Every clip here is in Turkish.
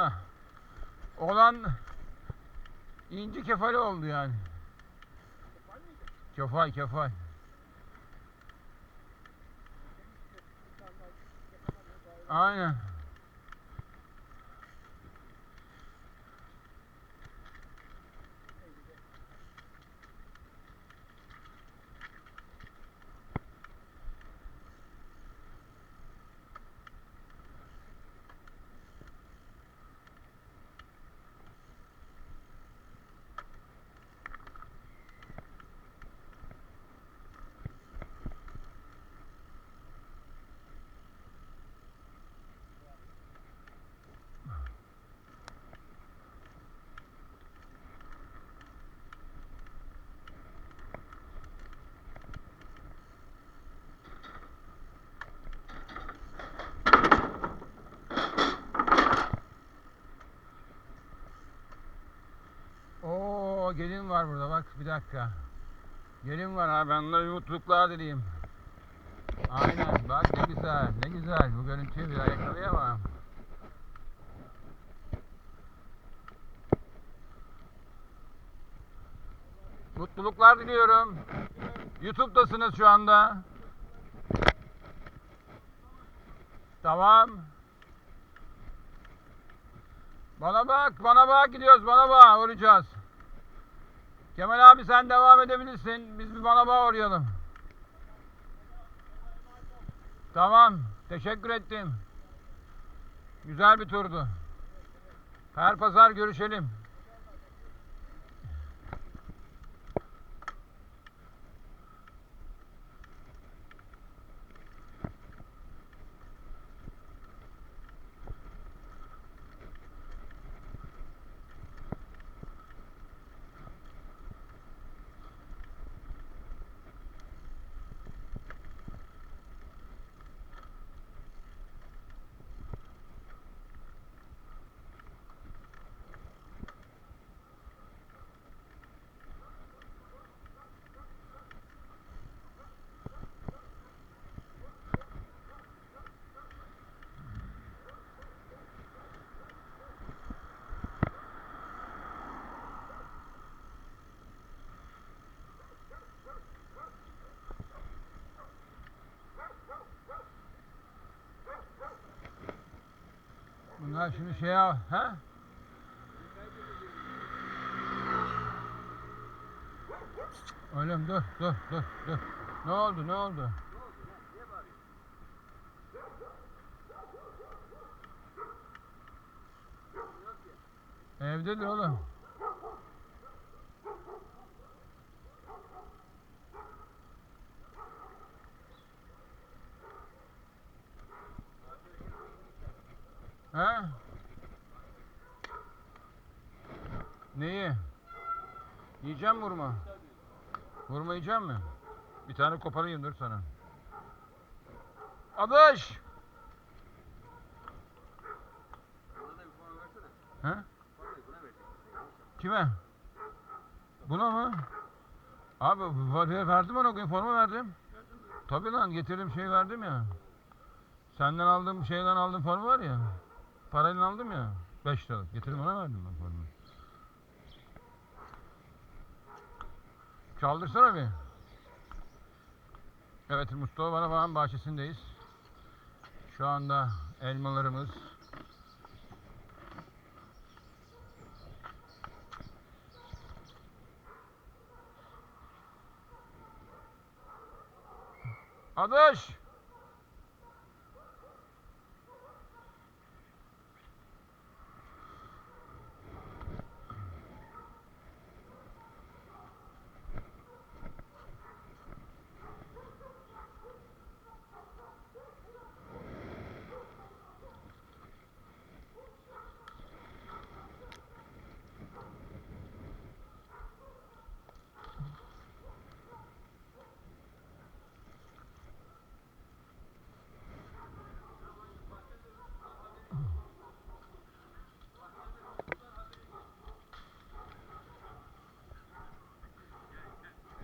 Heh. Olan inci kefali oldu yani. Kefal kefal. Aynen. Var burada bak bir dakika. Gelin var ha ben onlara mutluluklar dileyim. Aynen bak ne güzel ne güzel bu görüntüyü bir daha yakalayamam. Mutluluklar diliyorum. YouTube'dasınız şu anda. Tamam. Bana bak, bana bak gidiyoruz, bana bak uğrayacağız. Kemal abi sen devam edebilirsin. Biz bir bana bak uğrayalım. Tamam, teşekkür ettim. Güzel bir turdu. Her pazar görüşelim. Bunlar şimdi şey al, ha? Oğlum dur, dur, dur, dur. Ne oldu, ne oldu? Evdedir oğlum. Ha? Neyi? Yiyeceğim vurma? Vurma yiyeceğim mi? Bir tane koparayım dur sana. Adaş! Ha? Kime? Buna mı? Abi verdim ona gün forma verdim. Tabii lan getirdim şey verdim ya. Senden aldığım şeyden aldığım forma var ya. Parayla aldım ya. 5 liralık. Getirdim ona verdim ben formayı. Çaldırsana bir. Evet Mustafa Banabahan bahçesindeyiz. Şu anda elmalarımız Adaş!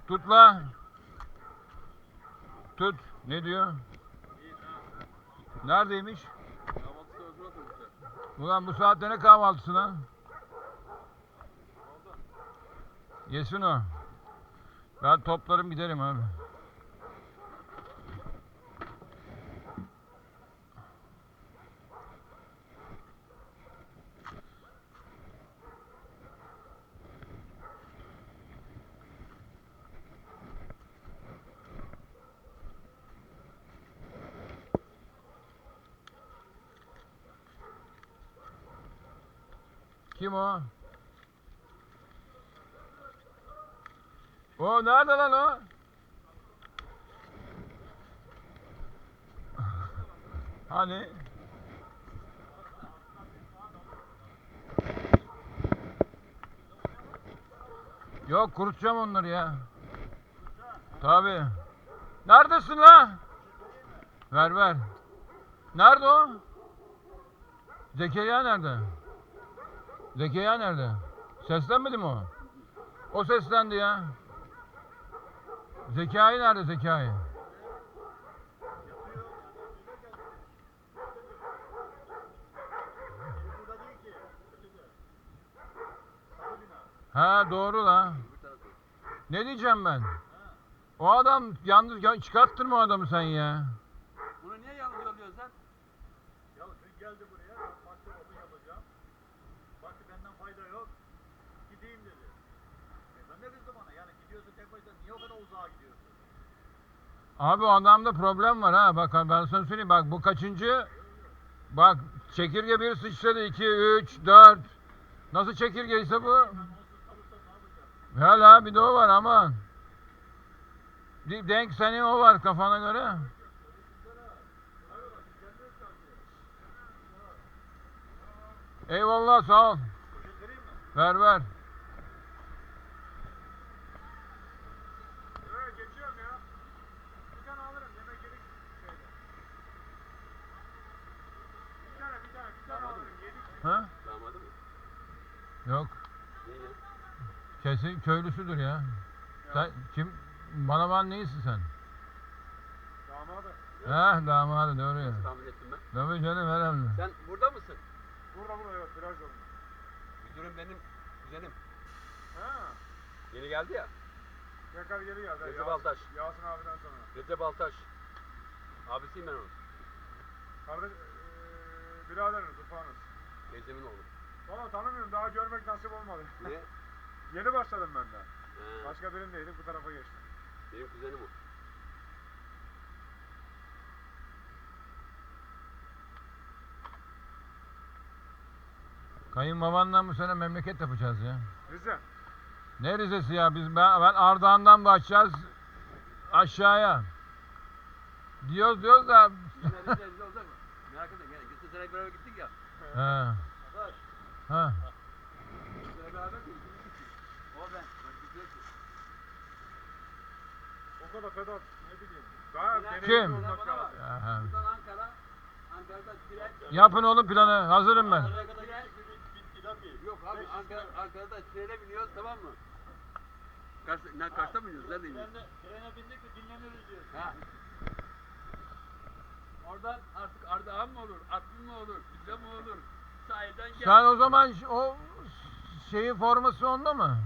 Tut la. Tut. Ne diyor? Neredeymiş? Ulan bu saatte ne kahvaltısı lan? Yesin o. Ben toplarım giderim abi. Kim o? O nerede lan o? Hani? Yok kurutacağım onları ya. Tabi. Neredesin la? Ver ver. Nerede o? Zekeriya nerede? Zekeriya nerede? Seslenmedi mi o? O seslendi ya. Zekai nerede Zekai? Ha doğru la. Ne diyeceğim ben? O adam yalnız ya- çıkarttırma o adamı sen ya. Bunu niye yalnız yolluyorsun sen? Ya geldi buraya, niye o kadar uzağa gidiyorsun? Abi o adamda problem var ha. Bak ben sana söyleyeyim bak bu kaçıncı? Bak çekirge bir sıçradı 2 3 4. Nasıl çekirgeyse bu? Hala bir de o var aman. Denk senin o var kafana göre. Eyvallah sağ ol. Ver ver. Evet geçiyorum ya. Bir tane alırım yemek yedik şeyde. Bir tane bir tane bir tane alırım yedik. Ha? Damadı mı? Yok. Ya? Kesin köylüsüdür ya. Sen kim? Bana ban neysin sen? Damadı. Heh damadı doğru ya. Tahmin ettim ben. Tabii canım önemli. Sen burada mısın? Burada burada evet viraj yolunda. Müdürüm benim kuzenim. Ha. Yeni geldi ya. Tekrar geri geldi. Recep Yasin- Altaş. Yasin abiden sonra. Recep Altaş. Abisiyim ben onun. Kardeş, eee biraderiz, ufanız. Teyzemin oğlu. Valla tanımıyorum, daha görmek nasip olmadı. Niye? Yeni başladım ben de. He, Başka birindeydik, bu tarafa geçtim. benim kuzenim o. Kayınbabanla bu sene memleket yapacağız ya. Rize. Ne Rize'si ya biz ben, ben Ardahan'dan başlayacağız aşağıya. Diyoruz diyoruz da Yine Rize Rize olacak mı? Merak etme. Geçen sene beraber gittik ya. he, Ha. Geçen sene beraber gittik. O ben. Başkası yok ki. O kadar pedal, ne bileyim. Daha Yine- deneyimli Kim? olmak Bana bak. lazım. Aha. Buradan Ankara. Ankara'dan tren. Yapın oğlum planı hazırım ben. Ankara'ya kadar tren. Yok abi Ankara, Ankara'da trene biniyoruz tamam mı? Kaç, ne, kaçta mı iniyoruz? Nerede iniyoruz? Trene bindik de dinleniriz diyorsun. Ha. Oradan artık Ardahan mı olur, Artvin mi olur, Rize mi olur? sahiden geldi. Sen o zaman o şeyin forması onda mı?